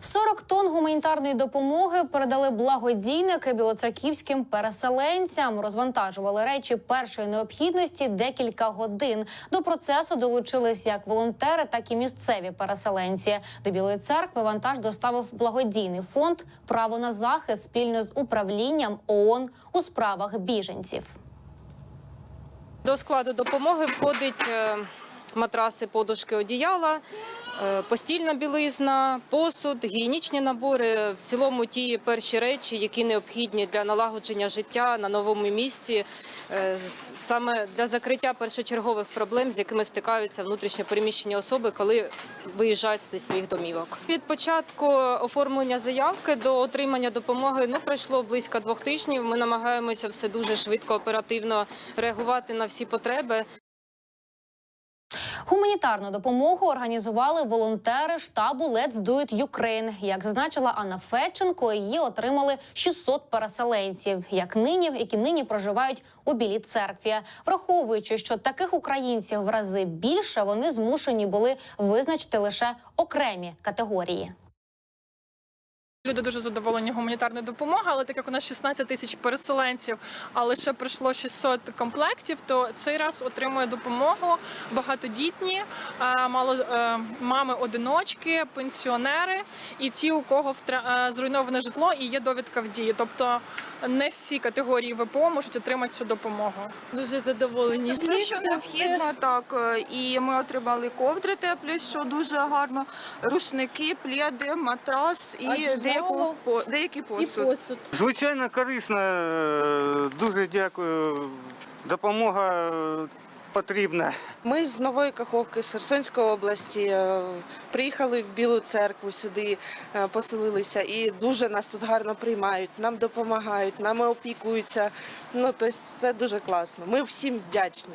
40 тонн гуманітарної допомоги передали благодійники білоцерківським переселенцям. Розвантажували речі першої необхідності декілька годин. До процесу долучились як волонтери, так і місцеві переселенці. До Білої церкви вантаж доставив благодійний фонд Право на захист спільно з управлінням ООН у справах біженців. До складу допомоги входить е, матраси, подушки, одіяла, е, постільна білизна, посуд, гігієнічні набори. В цілому ті перші речі, які необхідні для налагодження життя на новому місці, е, саме для закриття першочергових проблем, з якими стикаються внутрішньо переміщені особи, коли виїжджають зі своїх домівок. Від початку оформлення заявки до отримання допомоги ну пройшло близько двох тижнів. Ми намагаємося все дуже швидко, оперативно реагувати на всі потреби. Гуманітарну допомогу організували волонтери штабу Let's Do It Ukraine. Як зазначила Анна Федченко, її отримали 600 переселенців, як нині, які нині проживають у Білій церкві. Враховуючи, що таких українців в рази більше, вони змушені були визначити лише окремі категорії. Люди дуже задоволені гуманітарною допомогою, але так як у нас 16 тисяч переселенців, а лише прийшло 600 комплектів, то цей раз отримує допомогу багатодітні, мало е, мами одиночки, пенсіонери і ті, у кого е, зруйноване житло і є довідка в дії. Тобто не всі категорії ВПО можуть отримати цю допомогу. Дуже задоволені. Все, що необхідно, так. е, І ми отримали ковдри теплі, що дуже гарно, рушники, пледи, матрас і. Деяку, по- деякий І посуд. посуд. Звичайно, корисно. Е, Дуже дякую. Допомога е, потрібна. Ми з Нової Каховки, з Херсонської області, е, приїхали в Білу церкву сюди, поселилися і дуже нас тут гарно приймають, нам допомагають, нами опікуються. Ну, тобто це дуже класно. Ми всім вдячні.